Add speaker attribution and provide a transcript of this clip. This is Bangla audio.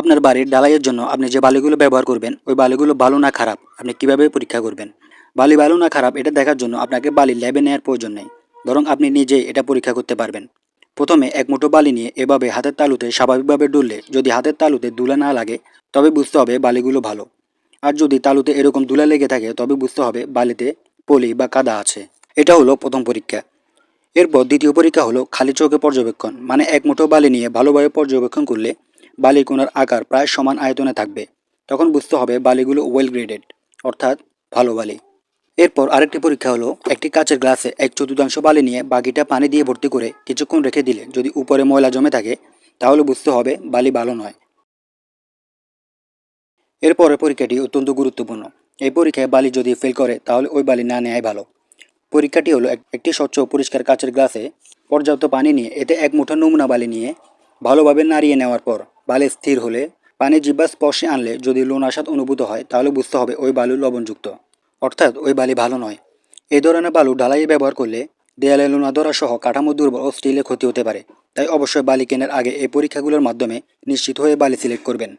Speaker 1: আপনার বাড়ির ঢালাইয়ের জন্য আপনি যে বালিগুলো ব্যবহার করবেন, ওই বালিগুলো ভালো না খারাপ আপনি কীভাবে পরীক্ষা করবেন? বালি ভালো না খারাপ এটা দেখার জন্য আপনাকে বালি ল্যাবে নেওয়ার প্রয়োজন নেই। বরং আপনি নিজেই এটা পরীক্ষা করতে পারবেন। প্রথমে এক মুঠো বালি নিয়ে এভাবে হাতের তালুতে স্বাভাবিকভাবে ডুললে যদি হাতের তালুতে দুলা না লাগে, তবে বুঝতে হবে বালিগুলো ভালো। আর যদি তালুতে এরকম দুলা লেগে থাকে, তবে বুঝতে হবে বালিতে পলি বা কাদা আছে। এটা হলো প্রথম পরীক্ষা। এরপর দ্বিতীয় পরীক্ষা হলো খালি চোখে পর্যবেক্ষণ মানে এক মুঠো বালি নিয়ে ভালোভাবে পর্যবেক্ষণ করলে বালির কোনার আকার প্রায় সমান আয়তনে থাকবে। তখন বুঝতে হবে বালিগুলো ওয়েল গ্রেডেড অর্থাৎ ভালো বালি। এরপর আরেকটি পরীক্ষা হলো, একটি কাচের গ্লাসে এক চতুর্থাংশ বালি নিয়ে বাকিটা পানি দিয়ে ভর্তি করে কিছুক্ষণ রেখে দিলে যদি উপরে ময়লা জমে থাকে, তাহলে বুঝতে হবে বালি ভালো নয়। এরপরের পরীক্ষাটি অত্যন্ত গুরুত্বপূর্ণ। এই পরীক্ষায় বালি যদি ফেল করে, তাহলে ওই বালি না নেওয়াই ভালো। পরীক্ষাটি হলো একটি স্বচ্ছ পরিষ্কার কাচের গ্লাসে পর্যাপ্ত পানি নিয়ে এতে এক মুঠো নমুনা বালি নিয়ে ভালোভাবে নাড়িয়ে নেওয়ার পর বালি স্থির হলে পানি জিব্বা স্পর্শে আনলে যদি লোন আসাদ অনুভূত হয়, তাহলে বুঝতে হবে ওই বালু লবণযুক্ত। অর্থাৎ ওই বালি ভালো নয়। এই ধরনের বালু ঢালাইয়ে ব্যবহার করলে দেয়ালে লোনা ধরা সহ কাঠামো দুর্বল ও স্টিলে ক্ষতি হতে পারে। তাই অবশ্যই বালি কেনার আগে এই পরীক্ষাগুলোর মাধ্যমে নিশ্চিত হয়ে বালি সিলেক্ট করবেন।